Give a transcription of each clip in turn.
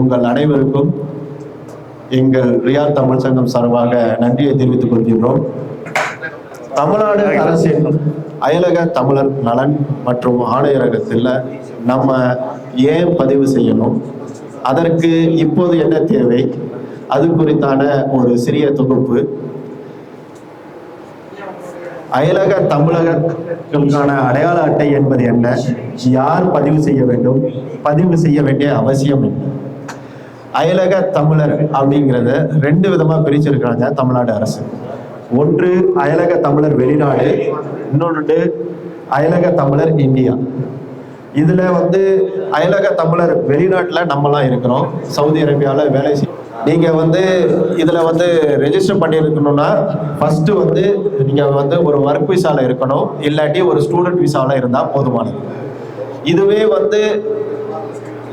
உங்கள் அனைவருக்கும் எங்கள் ரியால் தமிழ் சங்கம் சார்பாக நன்றியை தெரிவித்துக் கொள்கின்றோம். தமிழ்நாடு அரசின் அயலக தமிழர் நலன் மற்றும் ஆணையரகத்தில் நம்ம ஏன் பதிவு செய்யணும்? அதற்கு இப்போது என்ன தேவை? அது குறித்தான ஒரு சிறிய தொகுப்பு. அயலக தமிழகங்களுக்கான அடையாள அட்டை என்பது என்ன? யார் பதிவு செய்ய வேண்டும்? பதிவு செய்ய வேண்டிய அவசியம் என்ன? அயலக தமிழர் அப்படிங்கிறத ரெண்டு விதமா பிரிச்சிருக்கிறாங்க தமிழ்நாடு அரசு. ஒன்று அயலக தமிழர் வெளிநாடு இன்னொன்று அயலக தமிழர் இந்தியா. இதுல வந்து அயலக தமிழர் வெளிநாட்டுல நம்மலாம் இருக்கிறோம். சவுதி அரேபியாவில் வேலை செய் நீங்க வந்து இதுல வந்து ரெஜிஸ்டர் பண்ணியிருக்கணும்னா ஃபர்ஸ்ட் வந்து நீங்க வந்து ஒரு ஒர்க் விசால இருக்கணும். இல்லாட்டி ஒரு ஸ்டூடெண்ட் விசால இருந்தா போதுமானது. இதுவே வந்து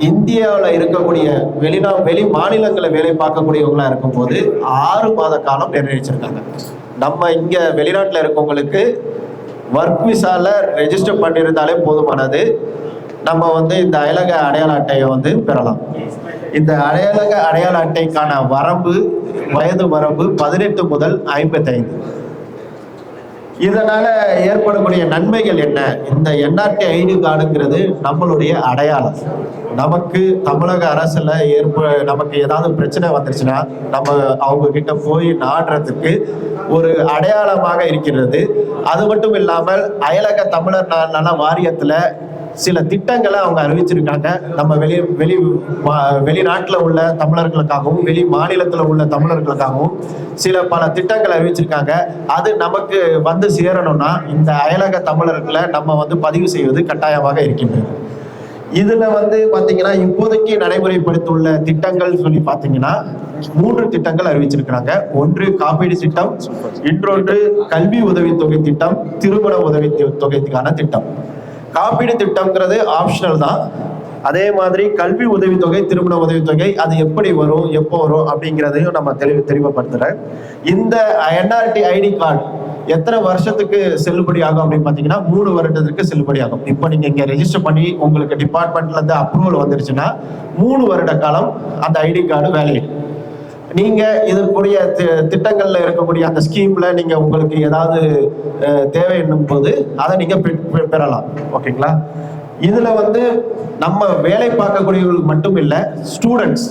இந்தியாவில் இருக்கக்கூடிய வெளிநா வெளி மாநிலங்களை வேலை பார்க்கக்கூடியவங்களாக இருக்கும்போது ஆறு மாத காலம் நிர்ணயிச்சிருக்காங்க. நம்ம இங்கே வெளிநாட்டில் இருக்கவங்களுக்கு ஒர்க் விசால ரெஜிஸ்டர் பண்ணியிருந்தாலே போதுமானது. நம்ம வந்து இந்த அயலக அடையாள அட்டையை வந்து பெறலாம். இந்த அடையாளக அடையாள அட்டைக்கான வரம்பு வயது வரம்பு பதினெட்டு முதல் ஐம்பத்தைந்து. இதனால ஏற்படக்கூடிய நன்மைகள் என்ன? இந்த என்ஆர்டி ஐடி கார்டுங்கிறது நம்மளுடைய அடையாளம். நமக்கு தமிழக அரசுல ஏற்ப நமக்கு ஏதாவது பிரச்சனை வந்துருச்சுன்னா நம்ம அவங்க கிட்ட போய் நாடுறதுக்கு ஒரு அடையாளமாக இருக்கிறது. அது மட்டும் இல்லாமல் அயலக தமிழர் நல- வாரியத்தில் வாரியத்துல சில திட்டங்களை அவங்க அறிவிச்சிருக்காங்க. நம்ம வெளி வெளி வெளிநாட்டுல உள்ள தமிழர்களுக்காகவும் வெளி மாநிலத்துல உள்ள தமிழர்களுக்காகவும் சில பல திட்டங்கள் அறிவிச்சிருக்காங்க. அது நமக்கு வந்து சேரணும்னா இந்த அயலக தமிழர்களை நம்ம வந்து பதிவு செய்வது கட்டாயமாக இருக்கின்றது. இதுல வந்து பாத்தீங்கன்னா இப்போதைக்கு நடைமுறைப்படுத்தியுள்ள திட்டங்கள் சொல்லி பாத்தீங்கன்னா மூன்று திட்டங்கள் அறிவிச்சிருக்கிறாங்க. ஒன்று காப்பீடு திட்டம் இன்னொன்று கல்வி உதவித்தொகை திட்டம் திருமண உதவி தொகைக்கான திட்டம். காப்பீடு திட்டம்ங்கிறது ஆப்ஷனல் தான். அதே மாதிரி கல்வி உதவித்தொகை திருமண உதவித்தொகை அது எப்படி வரும் எப்போ வரும் அப்படிங்கிறதையும் நம்ம தெளிவு தெளிவுபடுத்துறேன். இந்த என்ஆர்டி ஐடி கார்டு எத்தனை வருஷத்துக்கு செல்லுபடி ஆகும் அப்படின்னு பார்த்தீங்கன்னா மூணு வருடத்துக்கு செல்லுபடி ஆகும். இப்போ நீங்கள் இங்கே ரெஜிஸ்டர் பண்ணி உங்களுக்கு டிபார்ட்மெண்ட்லேருந்து அப்ரூவல் வந்துருச்சுன்னா மூணு வருட காலம் அந்த ஐடி கார்டு வேலையிடும் நீங்க இதற்குரிய திட்டங்கள்ல இருக்கக்கூடிய அந்த ஸ்கீம்ல நீங்க உங்களுக்கு ஏதாவது தேவை என்னும் போது அதை நீங்க பெறலாம். ஓகேங்களா? இதுல வந்து நம்ம வேலை பார்க்கக்கூடியவர்களுக்கு மட்டும் இல்ல ஸ்டூடெண்ட்ஸ்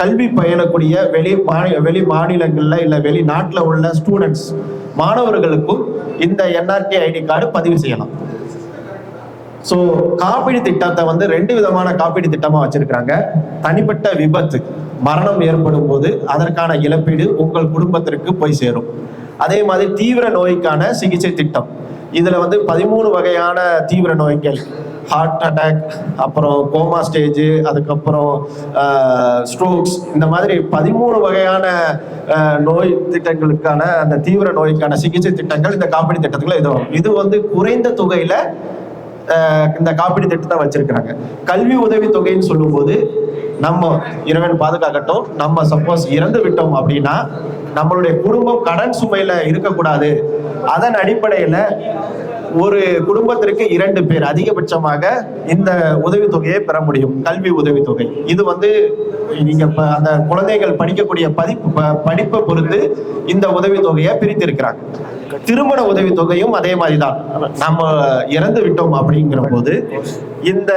கல்வி பயிலக்கூடிய வெளி மாநில வெளி மாநிலங்கள்ல இல்ல வெளிநாட்டுல உள்ள ஸ்டூடெண்ட்ஸ் மாணவர்களுக்கும் இந்த என்ஆர்டி ஐடி கார்டு பதிவு செய்யலாம். ஸோ காப்பீடு திட்டத்தை வந்து ரெண்டு விதமான காப்பீடு திட்டமா வச்சிருக்கிறாங்க. தனிப்பட்ட விபத்து. மரணம் ஏற்படும் போது அதற்கான இழப்பீடு உங்கள் குடும்பத்திற்கு போய் சேரும். அதே மாதிரி தீவிர நோய்க்கான சிகிச்சை திட்டம். இதுல வந்து பதிமூணு வகையான தீவிர நோய்கள். ஹார்ட் அட்டாக் அப்புறம் கோமா ஸ்டேஜ் அதுக்கப்புறம் ஸ்ட்ரோக்ஸ் இந்த மாதிரி பதிமூணு வகையான நோய் திட்டங்களுக்கான அந்த தீவிர நோய்க்கான சிகிச்சை திட்டங்கள் இந்த காப்பீடு திட்டத்துக்குள்ள இதுவும் இது வந்து குறைந்த தொகையில இந்த காப்பீடு திட்டத்தை வச்சிருக்கிறாங்க. கல்வி உதவி தொகைன்னு சொல்லும்போது நம்ம இறைவன் பாதுகாக்கட்டும் நம்ம சப்போஸ் இறந்து விட்டோம் அப்படின்னா நம்மளுடைய குடும்பம் கடன் சுமையில இருக்கக்கூடாது. அதன் அடிப்படையில ஒரு குடும்பத்திற்கு இரண்டு பேர் அதிகபட்சமாக இந்த உதவித்தொகையை பெற முடியும் கல்வி உதவித்தொகை. இது வந்து நீங்க அந்த குழந்தைகள் படிக்கக்கூடிய பதிப்பு ப- படிப்பை பொறுத்து இந்த உதவித்தொகையை பிரித்திருக்கிறாங்க. திருமண உதவித்தொகையும் அதே மாதிரி தான் நம்ம இறந்து விட்டோம் அப்படிங்கிற போது இந்த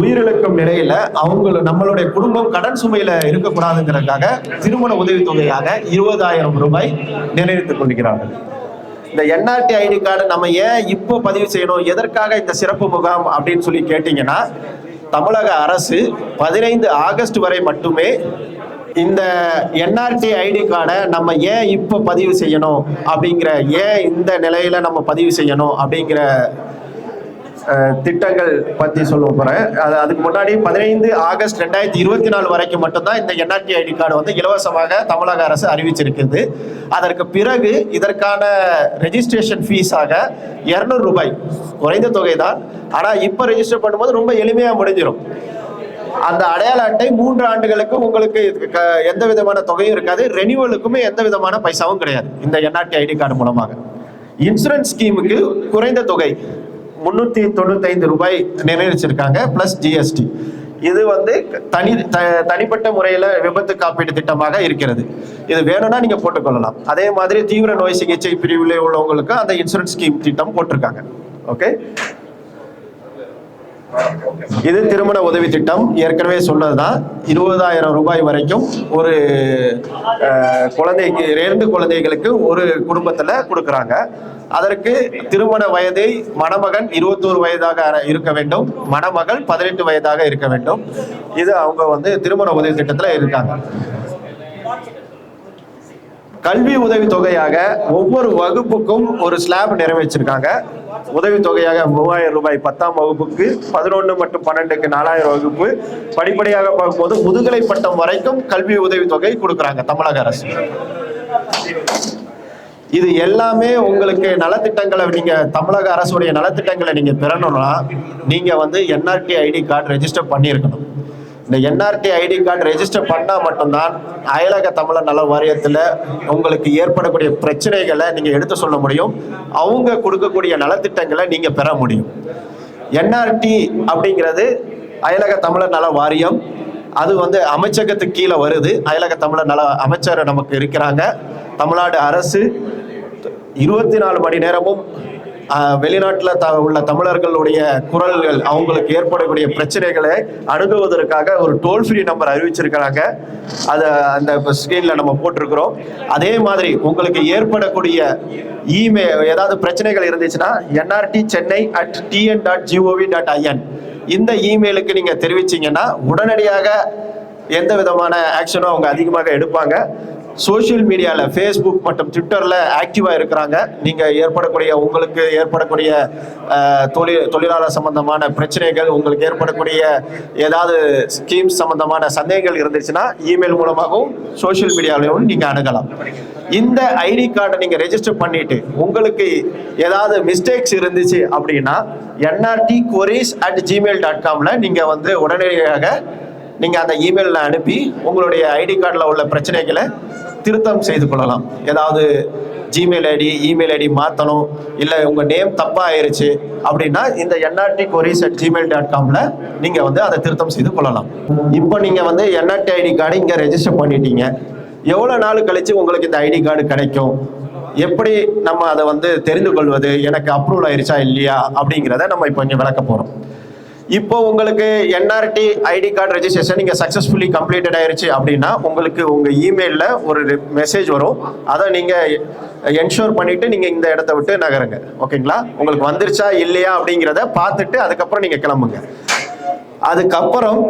உயிரிழக்கும் நிலையில அவங்க நம்மளுடைய குடும்பம் கடன் சுமையில இருக்கக்கூடாதுங்கிறதுக்காக திருமண உதவித்தொகையாக இருபதாயிரம் ரூபாய் நிர்ணயித்துக் கொள்கிறார்கள். இந்த என்ஆர்டி ஐடி கார்டு நம்ம ஏன் இப்போ பதிவு செய்யணும்? எதற்காக இந்த சிறப்பு முகாம் அப்படின்னு சொல்லி கேட்டிங்கன்னா தமிழக அரசு பதினைந்து ஆகஸ்ட் வரை மட்டுமே இந்த என்ஆர்டி ஐடி கார்டை நம்ம ஏன் இப்போ பதிவு செய்யணும்? அப்படிங்கிற ஏன் இந்த நிலையில நம்ம பதிவு செய்யணும்? அப்படிங்கிற திட்டங்கள் பத்தி சொல்ல போறேன். அது அதுக்கு முன்னாடி பதினைந்து ஆகஸ்ட் ரெண்டாயிரத்தி இருபத்தி நாலு வரைக்கும் மட்டும்தான் இந்த என்ஆர்டி ஐடி கார்டு வந்து இலவசமாக தமிழக அரசு அறிவிச்சிருக்குது. அதற்கு பிறகு இதற்கான ரெஜிஸ்ட்ரேஷன் ஃபீஸாக இருநூறு ரூபாய் குறைந்த தொகை தான். ஆனா இப்போ ரெஜிஸ்டர் பண்ணும்போது ரொம்ப எளிமையா முடிஞ்சிடும் அந்த அடையாள அட்டை மூன்று ஆண்டுகளுக்கு உங்களுக்கு க- எந்த விதமான தொகையும் இருக்காது. ரெனியூவலுக்குமே எந்த விதமான பைசாவும் கிடையாது. இந்த என்ஆர்டி ஐடி கார்டு மூலமாக. இன்சூரன்ஸ் ஸ்கீமுக்கு குறைந்த தொகை. முந்நூற்றி தொண்ணூத்தைந்து ரூபாய் நிர்ணயிச்சிருக்காங்க ப்ளஸ் ஜிஎஸ்டி இது வந்து தனி த- தனிப்பட்ட முறையில் விபத்து காப்பீட்டு திட்டமாக இருக்கிறது. இது வேணும்னா நீங்கள் போட்டுக்கொள்ளலாம். அதே மாதிரி தீவிர நோய் சிகிச்சை பிரிவில் உள்ளவங்களுக்கு அந்த இன்சூரன்ஸ் ஸ்கீம் திட்டம் போட்டிருக்காங்க. ஓகே இது திருமண உதவி திட்டம். ஏற்கனவே சொன்னதுதான். இருபதாயிரம் ரூபாய் வரைக்கும் ஒரு குழந்தைக்கு ரெண்டு குழந்தைகளுக்கு ஒரு குடும்பத்துல கொடுக்குறாங்க. அதற்கு திருமண வயதை மணமகன் இருபத்தோரு வயதாக இருக்க வேண்டும். மணமகள் பதினெட்டு வயதாக இருக்க வேண்டும். இது அவங்க வந்து திருமண உதவி திட்டத்துல இருக்காங்க. கல்வி உதவி தொகையாக ஒவ்வொரு வகுப்புக்கும் ஒரு ஸ்லாப் நிறைவேற்றிருக்காங்க. உதவி தொகையாக மூவாயிரம் ரூபாய் பத்தாம் வகுப்புக்கு பதினொன்று மற்றும் பன்னெண்டுக்கு நாலாயிரம் வகுப்பு. படிப்படியாக பார்க்கும்போது முதுகலை பட்டம் வரைக்கும் கல்வி உதவி தொகை கொடுக்குறாங்க தமிழக அரசு. இது எல்லாமே உங்களுக்கு நலத்திட்டங்களை நீங்க தமிழக அரசுடைய நலத்திட்டங்களை நீங்க பெறணும்னா நீங்க வந்து என்ஆர்டி ஐடி கார்டு ரெஜிஸ்டர் பண்ணியிருக்கணும். இந்த என்ஆர்டி ஐடி கார்டு ரெஜிஸ்டர் பண்ணால் மட்டும்தான் அயலக தமிழர் நல வாரியத்தில் உங்களுக்கு ஏற்படக்கூடிய பிரச்சனைகளை நீங்கள் எடுத்து சொல்ல முடியும். அவங்க கொடுக்கக்கூடிய நலத்திட்டங்களை நீங்கள் பெற முடியும். என்ஆர்டி அப்படிங்கிறது அயலக தமிழர் நல வாரியம் அது வந்து அமைச்சகத்துக்கு கீழே வருது. அயலக தமிழர் நல அமைச்சர் நமக்கு இருக்கிறாங்க. தமிழ்நாடு அரசு இருபத்தி நாலு மணி நேரமும் வெளிநாட்டில் த உள்ள தமிழர்களுடைய குரல்கள் அவங்களுக்கு ஏற்படக்கூடிய பிரச்சனைகளை அணுகுவதற்காக ஒரு டோல் ஃப்ரீ நம்பர் அறிவிச்சிருக்கிறாங்க. அதை அந்த ஸ்க்ரீனில் நம்ம போட்டிருக்கிறோம். அதே மாதிரி உங்களுக்கு ஏற்படக்கூடிய இமெயில் ஏதாவது பிரச்சனைகள் இருந்துச்சுன்னா NRT Chennai at TN dot GOV dot IN இந்த இமெயிலுக்கு நீங்கள் தெரிவிச்சீங்கன்னா உடனடியாக எந்த விதமான ஆக்ஷனும் அவங்க அதிகமாக எடுப்பாங்க. சோஷியல் மீடியாவில் ஃபேஸ்புக் மற்றும் ட்விட்டரில் ஆக்டிவாக இருக்கிறாங்க. நீங்கள் ஏற்படக்கூடிய உங்களுக்கு ஏற்படக்கூடிய தொழில் தொழிலாளர் சம்பந்தமான பிரச்சனைகள் உங்களுக்கு ஏற்படக்கூடிய ஏதாவது ஸ்கீம்ஸ் சம்பந்தமான சந்தேகங்கள் இருந்துச்சுன்னா இமெயில் மூலமாகவும் சோஷியல் மீடியாவிலும் நீங்கள் அணுகலாம். இந்த ஐடி கார்டை நீங்கள் ரெஜிஸ்டர் பண்ணிட்டு உங்களுக்கு ஏதாவது மிஸ்டேக்ஸ் இருந்துச்சு அப்படின்னா NRT queries at Gmail dot காமில் நீங்கள் வந்து உடனடியாக நீங்கள் அந்த இமெயிலில் அனுப்பி உங்களுடைய ஐடி கார்டில் உள்ள பிரச்சனைகளை திருத்தம் செய்து கொள்ளலாம். ஏதாவது ஜிமெயில் ஐடி இமெயில் ஐடி மாற்றணும் இல்லை உங்கள் நேம் தப்பாக ஆயிடுச்சு அப்படின்னா இந்த NRT queries at Gmail dot காமில் நீங்கள் வந்து அதை திருத்தம் செய்து கொள்ளலாம். இப்போ நீங்கள் வந்து என்ஆர்டி ஐடி கார்டு இங்கே ரெஜிஸ்டர் பண்ணிட்டீங்க. எவ்வளோ நாள் கழித்து உங்களுக்கு இந்த ஐடி கார்டு கிடைக்கும்? எப்படி நம்ம அதை வந்து தெரிந்து கொள்வது? எனக்கு அப்ரூவல் ஆயிடுச்சா இல்லையா அப்படிங்கிறத நம்ம இப்போ இங்கே விளக்க போகிறோம் இப்போ உங்களுக்கு என்ஆர்டி ஐடி கார்டு ரெஜிஸ்ட்ரேஷன் நீங்கள் சக்ஸஸ்ஃபுல்லி கம்ப்ளீட்டட் ஆயிருச்சு அப்படின்னா உங்களுக்கு உங்கள் இமெயிலில் ஒரு மெசேஜ் வரும். அதை நீங்கள் என்ஷூர் பண்ணிவிட்டு நீங்கள் இந்த இடத்த விட்டு நகருங்க. ஓகேங்களா? உங்களுக்கு வந்துருச்சா இல்லையா அப்படிங்கிறத பார்த்துட்டு அதுக்கப்புறம் நீங்கள் கிளம்புங்க. அதுக்கப்புறம்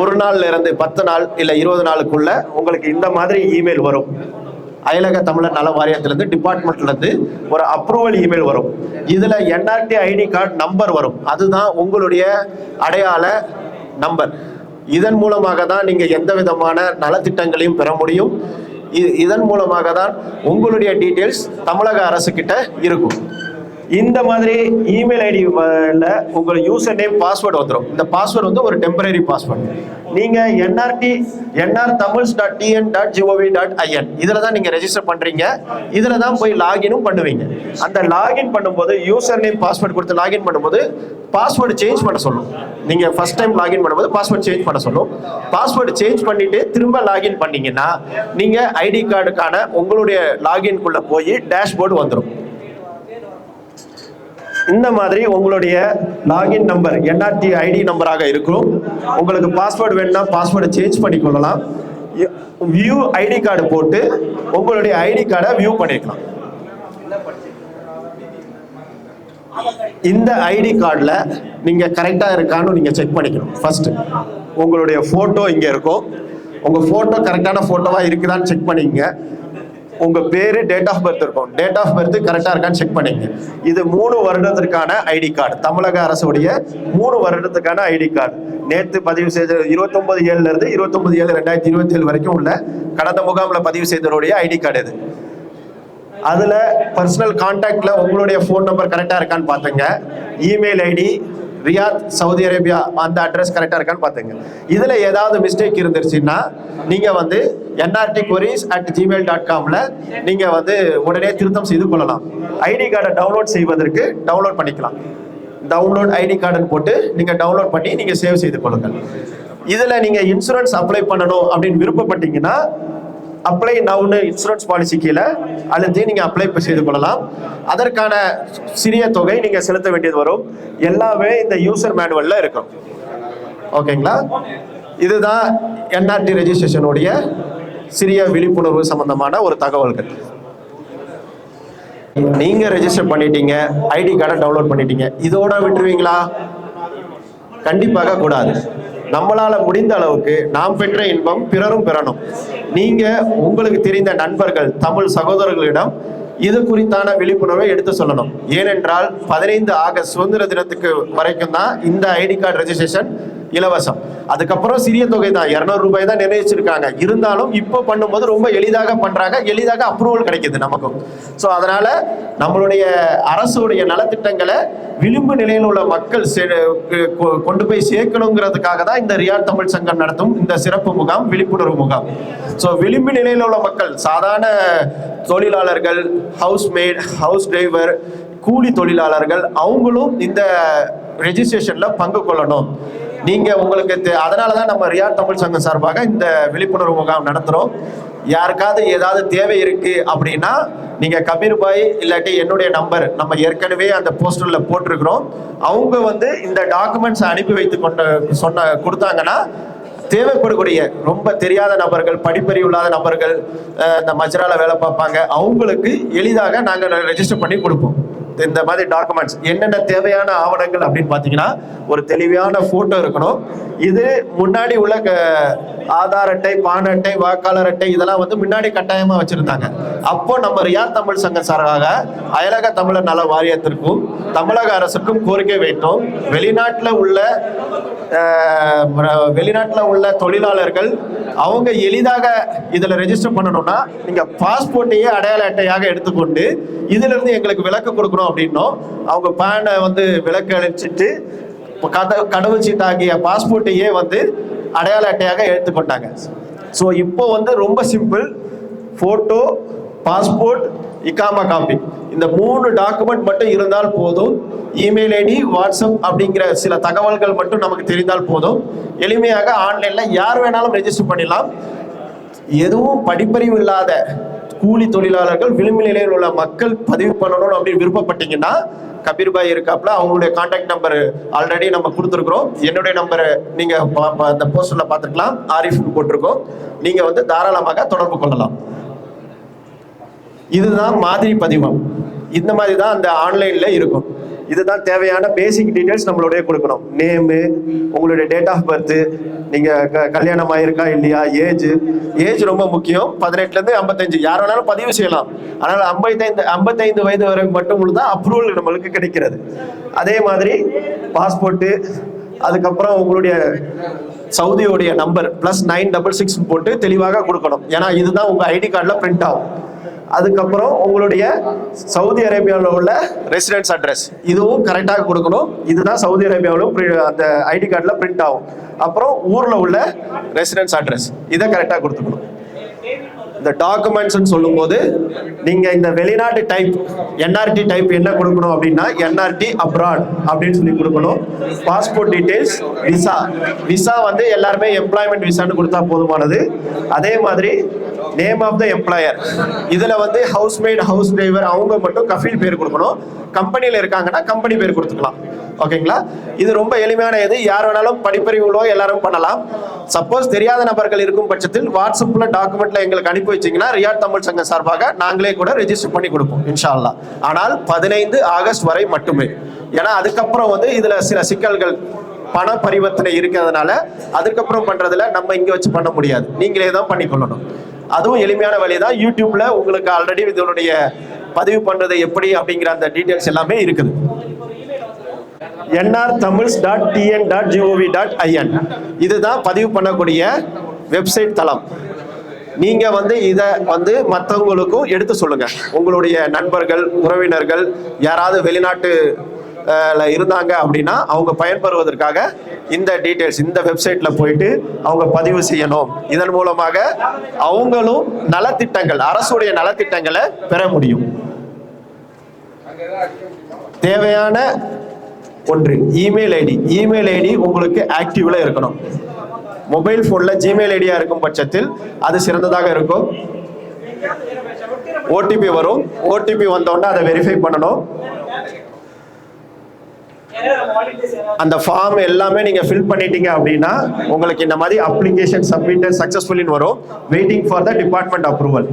ஒரு நாள்ல இருந்து பத்து நாள் இல்லை இருபது நாளுக்குள்ள உங்களுக்கு இந்த மாதிரி இமெயில் வரும். அயலக தமிழர் நல வாரியத்திலிருந்து டிபார்ட்மெண்ட்லேருந்து ஒரு அப்ரூவல் இமெயில் வரும். இதில் என்ஆர்டி ஐடி கார்டு நம்பர் வரும். அதுதான் உங்களுடைய அடையாள நம்பர் இதன் மூலமாக தான் நீங்கள் எந்த விதமான நலத்திட்டங்களையும் பெற முடியும். இதன் மூலமாக தான் உங்களுடைய டீட்டெயில்ஸ் தமிழக அரசு கிட்ட இருக்கும். இந்த மாதிரி இமெயில் ஐடி உங்கள் யூசர் நேம் பாஸ்வேர்டு வந்துடும் இந்த பாஸ்வேர்டு வந்து ஒரு டெம்பரரி பாஸ்வேர்டு நீங்கள் NRT NR Tamils dot TN dot GOV dot IN இதில் தான் நீங்கள் ரெஜிஸ்டர் பண்ணுறீங்க இதில் தான் போய் லாகினும் பண்ணுவீங்க. அந்த லாகின் பண்ணும்போது யூசர் நேம் பாஸ்வேர்டு கொடுத்து லாகின் பண்ணும்போது பாஸ்வேர்டு சேஞ்ச் பண்ண சொல்லும். நீங்கள் ஃபர்ஸ்ட் டைம் லாகின் பண்ணும்போது பாஸ்வேர்டு சேஞ்ச் பண்ண சொல்லும். பாஸ்வேர்டு சேஞ்ச் பண்ணிட்டு திரும்ப லாகின் பண்ணீங்கன்னா நீங்கள் ஐடி கார்டுக்கான உங்களுடைய லாகின்குள்ளே போய் டேஷ்போர்டு வந்துடும் இந்த மாதிரி உங்களுடைய லாகின் நம்பர் என்ஆர்டி ஐடி நம்பராக இருக்கும். உங்களுக்கு பாஸ்வேர்டு வேணும்னா பாஸ்வேர்டை சேஞ்ச் பண்ணிக்கொள்ளலாம். வியூ ஐடி கார்டு போட்டு உங்களுடைய ஐடி கார்டை வியூ பண்ணிக்கலாம். இந்த ஐடி கார்டில் நீங்கள் கரெக்டாக இருக்கான்னு நீங்கள் செக் பண்ணிக்கணும். ஃபர்ஸ்ட் உங்களுடைய ஃபோட்டோ இங்கே இருக்கும். உங்கள் ஃபோட்டோ கரெக்டான ஃபோட்டோவாக இருக்குதான்னு செக் பண்ணிக்கங்க. உங்கள் பேர் டேட் ஆஃப் பர்த் இருக்கும். டேட் ஆஃப் பர்த் கரெக்டாக இருக்கான்னு செக் பண்ணிங்க. இது மூணு வருடத்திற்கான ஐடி கார்டு தமிழக அரசுடைய மூணு வருடத்துக்கான ஐடி கார்டு நேற்று பதிவு செய்த இருபத்தொன்பது ஏழுல இருந்து இருபத்தொன்பது ஏழு ரெண்டாயிரத்தி இருபத்தி ஏழு வரைக்கும் உள்ள கடந்த முகாமில் பதிவு செய்தவருடைய ஐடி கார்டு இது. அதில் பர்சனல் கான்டாக்ட்ல உங்களுடைய ஃபோன் நம்பர் கரெக்டாக இருக்கான்னு பார்த்துங்க. Email ID Riyadh Saudi Arabia அந்த அட்ரஸ் கரெக்டாக இருக்கான்னு பார்த்துங்க இதில் ஏதாவது மிஸ்டேக் இருந்துருச்சுன்னா நீங்கள் வந்து NRT queries at Gmail dot காமில் நீங்கள் வந்து உடனே திருத்தம் செய்து கொள்ளலாம். ஐடி கார்டை டவுன்லோட் செய்வதற்கு டவுன்லோட் பண்ணிக்கலாம். டவுன்லோட் ஐடி கார்டுன்னு போட்டு நீங்கள் டவுன்லோட் பண்ணி நீங்கள் சேவ் செய்து கொள்ளுங்கள். இதில் நீங்கள் இன்சூரன்ஸ் அப்ளை பண்ணணும் அப்படின்னு விருப்பப்பட்டீங்கன்னா அப்ளை நவுன்னு இன்சூரன்ஸ் பாலிசி கீழே அழுத்தி நீங்கள் அப்ளை செய்து கொள்ளலாம். அதற்கான சிறிய தொகை நீங்கள் செலுத்த வேண்டியது வரும். எல்லாமே இந்த யூசர் மேனுவலில் இருக்கும். ஓகேங்களா இதுதான் என்ஆர்டி ரெஜிஸ்ட்ரேஷனுடைய சிறிய விழிப்புணர்வு சம்பந்தமான ஒரு தகவல்கள். நீங்க ரெஜிஸ்டர் பண்ணிட்டீங்க ஐடி கார்டை டவுன்லோட் பண்ணிட்டீங்க இதோட விட்டுருவீங்களா? கண்டிப்பாக கூடாது. நம்மளால முடிந்த அளவுக்கு நாம் பெற்ற இன்பம் பிறரும் பெறணும். நீங்க உங்களுக்கு தெரிந்த நண்பர்கள் தமிழ் சகோதரர்களிடம் இது குறித்தான விழிப்புணர்வை எடுத்து சொல்லணும். ஏனென்றால் பதினைந்து ஆகஸ்ட் சுதந்திர தினத்துக்கு வரைக்கும் தான் இந்த ஐடி கார்டு ரெஜிஸ்ட்ரேஷன் இலவசம். அதுக்கப்புறம் சிறிய தொகை தான். இரநூறு ரூபாய் தான் நிர்ணயிச்சிருக்காங்க. இருந்தாலும் இப்போ பண்ணும்போது ரொம்ப எளிதாக பண்ணுறாங்க எளிதாக அப்ரூவல் கிடைக்கிது நமக்கும். ஸோ அதனால் நம்மளுடைய அரசுடைய நலத்திட்டங்களை விளிம்பு நிலையில் உள்ள மக்கள் சே- கொ- கொண்டு போய் சேர்க்கணுங்கிறதுக்காக தான் இந்த ரியால் தமிழ் சங்கம் நடத்தும் இந்த சிறப்பு முகாம் விழிப்புணர்வு முகாம். ஸோ விளிம்பு நிலையில் உள்ள மக்கள் சாதாரண தொழிலாளர்கள் ஹவுஸ் மேட் ஹவுஸ் டிரைவர் கூலி தொழிலாளர்கள் அவங்களும் இந்த ரெஜிஸ்ட்ரேஷனில் பங்கு கொள்ளணும். நீங்க உங்களுக்கு தெ- அதனால தான் நம்ம ரியா தமிழ் சங்கம் சார்பாக இந்த விழிப்புணர்வு முகாம் நடத்துறோம். யாருக்காவது ஏதாவது தேவை இருக்கு அப்படின்னா நீங்க கபீர் பாய் இல்லாட்டி என்னுடைய நம்பர் நம்ம ஏற்கனவே அந்த போஸ்டர்ல போட்டிருக்கிறோம். அவங்க வந்து இந்த டாக்குமெண்ட்ஸ் அனுப்பி வைத்து கொண்டு சொன்ன கொடுத்தாங்கன்னா தேவைப்படக்கூடிய ரொம்ப தெரியாத நபர்கள் படிப்பறிவு இல்லாத நபர்கள் இந்த மஜ்ரால வேலை பார்ப்பாங்க. அவங்களுக்கு எளிதாக நாங்கள் ரெஜிஸ்டர் பண்ணி கொடுப்போம். இந்த மாதிரி டாக்குமெண்ட்ஸ் என்னென்ன தேவையான ஆவணங்கள் அப்படின்னு பார்த்தீங்கன்னா ஒரு தெளிவான ஃபோட்டோ இருக்கணும். இது முன்னாடி உள்ள க- ஆதார் அட்டை பான் அட்டை வாக்காளர் அட்டை இதெல்லாம் வந்து முன்னாடி கட்டாயமாக வச்சுருந்தாங்க. அப்போ நம்ம ரியா தமிழ் சங்க சார்பாக அயலக தமிழர் நல வாரியத்திற்கும் தமிழக அரசுக்கும் கோரிக்கை வைத்தோம். வெளிநாட்டில் உள்ள வெளிநாட்டில் உள்ள தொழிலாளர்கள் அவங்க எளிதாக இதில் ரெஜிஸ்டர் பண்ணணும்னா நீங்கள் பாஸ்போர்ட்டையே அடையாள அட்டையாக எடுத்துக்கொண்டு இதிலிருந்து எங்களுக்கு விளக்கு கொடுக்கணும் அப்படின்னும். அவங்க பேனை வந்து விளக்கு அழிச்சிட்டு இப்போ கடவுள் சீட்டாகிய பாஸ்போர்ட்டையே வந்து அடையாள அட்டையாக எடுத்துக்கொண்டாங்க. ஸோ இப்போ வந்து ரொம்ப சிம்பிள் ஃபோட்டோ பாஸ்போர்ட் இக்காமா காப்பி இந்த மூணு டாக்குமெண்ட் மட்டும் இருந்தால் போதும். இமெயில் ஐடி வாட்ஸ்அப் அப்படிங்கிற சில தகவல்கள் மட்டும் நமக்கு தெரிந்தால் போதும். எளிமையாக ஆன்லைனில் யார் வேணாலும் ரெஜிஸ்டர் பண்ணிடலாம். எதுவும் படிப்பறிவு இல்லாத கூலி தொழிலாளர்கள் விளிம்பு நிலையில் உள்ள மக்கள் பதிவு பண்ணணும் அப்படின்னு விருப்பப்பட்டீங்கன்னா கபீர் பாய் அவங்களுடைய கான்டாக்ட் நம்பர் ஆல்ரெடி நம்ம கொடுத்துருக்குறோம். என்னுடைய நம்பர் நீங்க அந்த போஸ்டர்ல பார்த்துக்கலாம் ஆரிஃப் போட்டிருக்கோம். நீங்க வந்து தாராளமாக தொடர்பு கொள்ளலாம். இதுதான் மாதிரி பதிவம். இந்த மாதிரி தான் அந்த ஆன்லைன்ல இருக்கும். இதுதான் தேவையான பேசிக் டீட்டெயில்ஸ் நம்மளுடைய கொடுக்கணும். நேமு உங்களுடைய டேட் ஆஃப் பர்த்து நீங்கள் க- கல்யாணம் ஆயிருக்கா இல்லையா ஏஜ் ஏஜ் ரொம்ப முக்கியம். பதினெட்டுலேருந்து ஐம்பத்தஞ்சு. யார் வேணாலும் பதிவு செய்யலாம். ஆனால் ஐம்பத்தைந்து ஐம்பத்தைந்து வயது வரை மட்டும் தான் அப்ரூவல் நம்மளுக்கு கிடைக்கிறது. அதே மாதிரி பாஸ்போர்ட்டு அதுக்கப்புறம் உங்களுடைய சவுதியோடைய number plus nine double six போட்டு தெளிவாக கொடுக்கணும். ஏன்னா இதுதான் உங்கள் ஐடி கார்டில் பிரிண்ட் ஆகும். அதுக்கப்புறம் உங்களுடைய சவுதி அரேபியாவில் உள்ள ரெசிடென்ஸ் அட்ரஸ் இதுவும் கரெக்டாக கொடுக்கணும். இதுதான் சவுதி அரேபியாவிலும் அந்த ஐடி கார்டில் பிரிண்ட் ஆகும். அப்புறம் ஊரில் உள்ள ரெசிடென்ஸ் அட்ரஸ் இதை கரெக்டாக கொடுத்துக்கணும். இந்த டாக்குமெண்ட்ஸ்னு சொல்லும்போது நீங்க இந்த வெளிநாட்டு டைப் என்ஆர்டி டைப் என்ன கொடுக்கணும் அப்படின்னா என்ஆர்டி அப்ராட் அப்படின்னு சொல்லி கொடுக்கணும். பாஸ்போர்ட் டீடைல்ஸ் விசா விசா வந்து எல்லாருமே எம்ப்ளாய்மெண்ட் விசான்னு கொடுத்தா போதுமானது. அதே மாதிரி நேம் ஆஃப் த எம்ப்ளாயர் இதுல வந்து ஹவுஸ் மேட் ஹவுஸ் டிரைவர் அவங்க மட்டும் கஃபீல் பேர் கொடுக்கணும். கம்பெனியில் இருக்காங்கன்னா கம்பெனி பேர் கொடுத்துக்கலாம். ஓகேங்களா? இது ரொம்ப எளிமையான இது. யார் வேணாலும் படிப்பறிவுகளோ எல்லாரும் பண்ணலாம். சப்போஸ் தெரியாத நபர்கள் இருக்கும் பட்சத்தில் வாட்ஸ்அப்ல டாக்குமெண்ட்ல எங்களுக்கு அனுப்பி வச்சிங்கன்னா ரியாட் தமிழ் சங்கம் சார்பாக நாங்களே கூட ரெஜிஸ்டர் பண்ணி கொடுப்போம் இன்ஷால்லா. ஆனால் பதினைந்து ஆகஸ்ட் வரை மட்டுமே. ஏன்னா அதுக்கப்புறம் வந்து இதுல சில சிக்கல்கள் பண பரிவர்த்தனை இருக்கிறதுனால அதுக்கப்புறம் பண்றதுல நம்ம இங்க வச்சு பண்ண முடியாது. நீங்களே தான் பண்ணிக்கொள்ளணும் அதுவும் எளிமையான வழி தான் யூடியூப்ல உங்களுக்கு ஆல்ரெடி இதனுடைய பதிவு பண்றது எப்படி அப்படிங்கிற அந்த டீட்டெயில்ஸ் எல்லாமே இருக்குது. NR Tamils dot TN dot GOV dot IN இதுதான் பதிவு பண்ணக்கூடிய வெப்சைட் தளம். நீங்கள் வந்து இதை வந்து மற்றவங்களுக்கும் எடுத்து சொல்லுங்கள் உங்களுடைய நண்பர்கள் உறவினர்கள் யாராவது வெளிநாட்டு இருந்தாங்க அப்படின்னா அவங்க பயன்பெறுவதற்காக இந்த டீட்டெயில்ஸ் இந்த வெப்சைட்ல போயிட்டு அவங்க பதிவு செய்யணும். இதன் மூலமாக அவங்களும் நலத்திட்டங்கள் அரசுடைய நலத்திட்டங்களை பெற முடியும். தேவையான ஒன்று இமெயில் ஐடி இமெயில் ஐடி உங்களுக்கு ஆக்டிவ்ல இருக்கணும். மொபைல் ஃபோனில் ஜிமெயில் ஐடியா இருக்கும் பட்சத்தில் அது சிறந்ததாக இருக்கும். ஓடிபி வரும். ஓடிபி வந்தோடனே அதை வெரிஃபை பண்ணணும். அந்த ஃபார்ம் எல்லாமே நீங்க ஃபில் பண்ணிட்டீங்க அப்படின்னா உங்களுக்கு இந்த மாதிரி அப்ளிகேஷன் சப்மிட்டட் சக்சஸ்ஃபுல்லின்னு வரும். Waiting for the department approval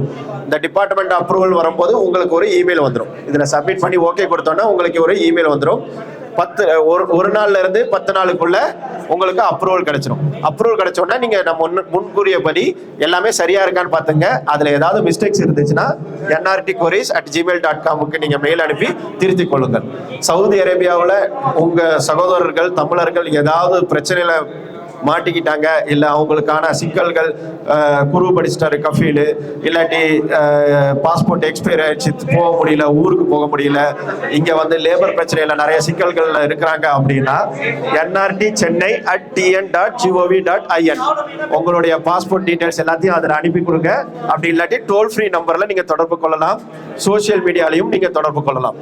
இந்த டிபார்ட்மெண்ட் அப்ரூவல் வரும்போது உங்களுக்கு ஒரு இமெயில் வந்துடும் இதில் சப்மிட் பண்ணி ஓகே கொடுத்தோன்னா உங்களுக்கு ஒரு இமெயில் வந்துடும் பத்து ஒரு ஒரு நாள்ல இருந்து பத்து நாளுக்குள்ள உங்களுக்கு அப்ரூவல் கிடைச்சிடும் அப்ரூவல் கிடைச்ச நீங்க நம்ம முன் முன்கூறியபடி எல்லாமே சரியா இருக்கான்னு பாத்துங்க அதுல ஏதாவது மிஸ்டேக்ஸ் இருந்துச்சுன்னா NRT queries at Gmail dot காமுக்கு நீங்க மெயில் அனுப்பி திருத்திக் கொள்ளுங்கள். சவுதி அரேபியாவில் உங்க சகோதரர்கள் தமிழர்கள் ஏதாவது பிரச்சனையில மாட்டிக்கிட்டாங்க. இல்லை அவங்களுக்கான சிக்கல்கள் குரு படிச்சிட்டாரு கஃபீலு. இல்லாட்டி பாஸ்போர்ட் எக்ஸ்பயர் ஆயிடுச்சு போக முடியல ஊருக்கு போக முடியல. இங்கே வந்து லேபர் பிரச்சனையில் நிறைய சிக்கல்கள் இருக்கிறாங்க அப்படின்னா NRT Chennai at TN dot GOV dot IN உங்களுடைய பாஸ்போர்ட் டீட்டெயில்ஸ் எல்லாத்தையும் அதில் அனுப்பி கொடுங்க. அப்படி இல்லாட்டி டோல் ஃப்ரீ நம்பரில் நீங்கள் தொடர்பு கொள்ளலாம். சோஷியல் மீடியாலையும் நீங்கள் தொடர்பு கொள்ளலாம்.